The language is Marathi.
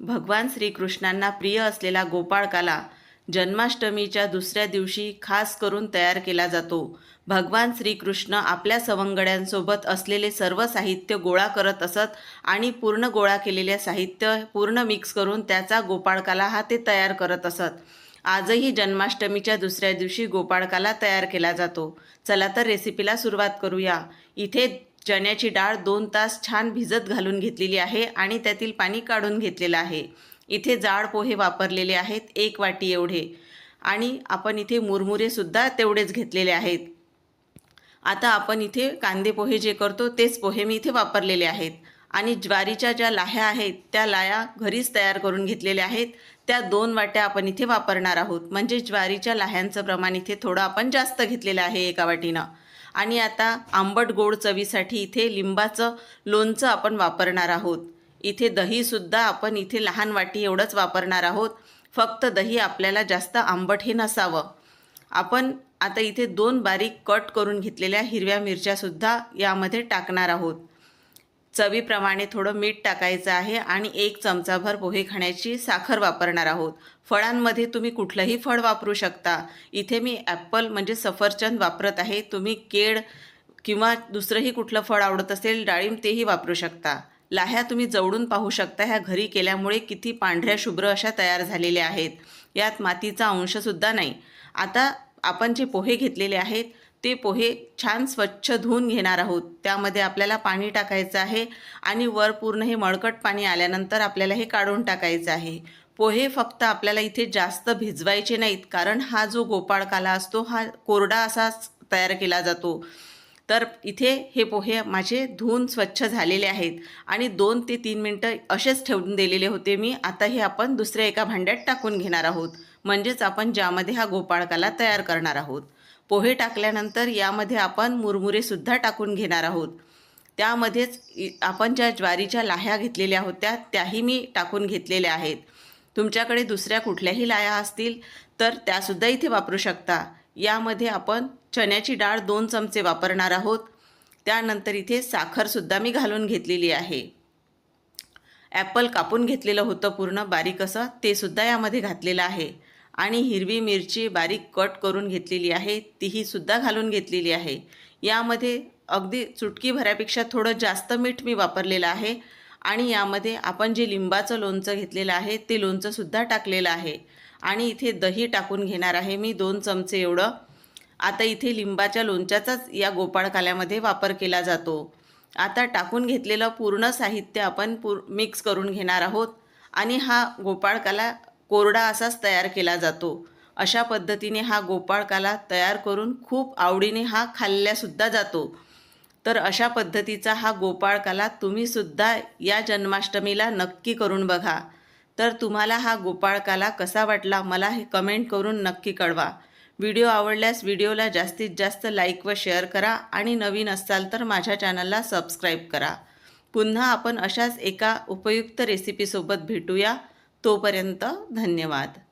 भगवान श्रीकृष्णांना प्रिय असलेला गोपाळकाला जन्माष्टमीच्या दुसऱ्या दिवशी खास करून तयार केला जातो. भगवान श्रीकृष्ण आपल्या सवंगड्यांसोबत असलेले सर्व साहित्य गोळा करत असत आणि पूर्ण गोळा केलेले साहित्य पूर्ण मिक्स करून त्याचा गोपाळकाला हा ते तयार करत असत. आजही जन्माष्टमीच्या दुसऱ्या दिवशी गोपाळकाला तयार केला जातो. चला तर रेसिपीला सुरुवात करूया. इथे चण्याची डाळ दोन तास छान भिजत घालून घेतलेली आहे आणि त्यातील पाणी काढून घेतलेलं आहे. इथे जाड पोहे वापरलेले आहेत एक वाटी एवढे. आणि आपण इथे मुरमुरेसुद्धा तेवढेच घेतलेले आहेत. आता आपण इथे कांदे पोहे जे करतो तेच पोहे मी इथे वापरलेले आहेत. आणि ज्वारीच्या ज्या लाह्या आहेत त्या लाया घरीच तयार करून घेतलेल्या आहेत. त्या दोन वाट्या आपण इथे वापरणार आहोत. म्हणजे ज्वारीच्या लाह्यांचं प्रमाण इथे थोडं आपण जास्त घेतलेलं आहे एका वाटीनं. आणि आता आंबट गोड चवीसाठी इथे लिंबाचं लोणचं आपण वापरणार आहोत. इथे दहीसुद्धा आपण इथे लहान वाटी एवढंच वापरणार आहोत. फक्त दही आपल्याला जास्त आंबट हे नसावं. आपण आता इथे दोन बारीक कट करून घेतलेल्या हिरव्या मिरच्यासुद्धा यामध्ये टाकणार आहोत. चवीप्रमाणे थोडं मीठ टाकायचं आहे आणि एक चमचाभर पोहे खाण्याची साखर वापरणार आहोत. फळांमध्ये तुम्ही कुठलंही फळ वापरू शकता. इथे मी ॲपल म्हणजे सफरचंद वापरत आहे. तुम्ही केळ किंवा दुसरंही कुठलं फळ आवडत असेल डाळिंब तेही वापरू शकता. लाह्या तुम्ही जवळून पाहू शकता. ह्या घरी केल्यामुळे किती पांढऱ्या शुभ्र अशा तयार झालेल्या आहेत. यात मातीचा अंशसुद्धा नाही. आता आपण जे पोहे घेतलेले आहेत ते पोहे छान स्वच्छ धुवून घेणार आहोत. त्यामध्ये आपल्याला पाणी टाकायचं आहे आणि वर पूर्ण हे मळकट पाणी आल्यानंतर आपल्याला हे काढून टाकायचं आहे. पोहे फक्त आपल्याला इथे जास्त भिजवायचे नाहीत कारण हा जो गोपाळकाला असतो हा कोरडा असाच तयार केला जातो. तर इथे हे पोहे माझे धुवून स्वच्छ झालेले आहेत आणि दोन ते तीन मिनटं असेच ठेवून दिलेले होते मी. आता हे आपण दुसऱ्या एका भांड्यात टाकून घेणार आहोत. म्हणजेच आपण ज्यामध्ये हा गोपाळकाला तयार करणार आहोत. पोहे टाकल्यानंतर यामध्ये आपण मुरमुरेसुद्धा टाकून घेणार आहोत. त्यामध्येच आपण ज्या ज्वारीच्या लाह्या घेतलेल्या होत्या त्याही मी टाकून घेतलेल्या आहेत. तुमच्याकडे दुसऱ्या कुठल्याही लाह्या असतील तर त्यासुद्धा इथे वापरू शकता. यामध्ये आपण चण्याची डाळ दोन चमचे वापरणार आहोत. त्यानंतर इथे साखरसुद्धा मी घालून घेतलेली आहे. ॲपल कापून घेतलेलं होतं पूर्ण बारीक असं ते सुद्धा यामध्ये घातलेलं आहे. आणि हिरवी मिरची बारीक कट करून घेतलेली आहे. तीही सुद्धा घालून घेतलेली आहे. यामध्ये अगदी चुटकी भऱ्यापेक्षा थोडं जास्त मीठ मी वापरलेलं आहे. आणि यामध्ये आपण जे लिंबाचं लोणचं घेतलेलं आहे ते लोणचंसुद्धा टाकलेलं आहे. आणि इथे दही टाकून घेणार आहे मी दोन चमचे एवढं. आता इथे लिंबाच्या लोणच्याचाच या गोपाळकाल्यामध्ये वापर केला जातो. आता टाकून घेतलेलं पूर्ण साहित्य आपण पूर मिक्स करून घेणार आहोत. आणि हा गोपाळकाला कोरडा असाच तयार केला जातो. अशा पद्धतीने हा गोपाळकाला तयार करून खूप आवडीने हा खाल्ल्यासुद्धा जातो. तर अशा पद्धतीचा हा गोपाळकाला तुम्हीसुद्धा या जन्माष्टमीला नक्की करून बघा. तर तुम्हाला हा गोपाळकाला कसा वाटला मला हे कमेंट करून नक्की कळवा. व्हिडिओ आवडल्यास व्हिडिओला जास्तीत जास्त लाईक व शेअर करा आणि नवीन असाल तर माझ्या चॅनलला सबस्क्राईब करा. पुन्हा आपण अशाच एका उपयुक्त रेसिपीसोबत भेटूया. तोपर्यंत धन्यवाद.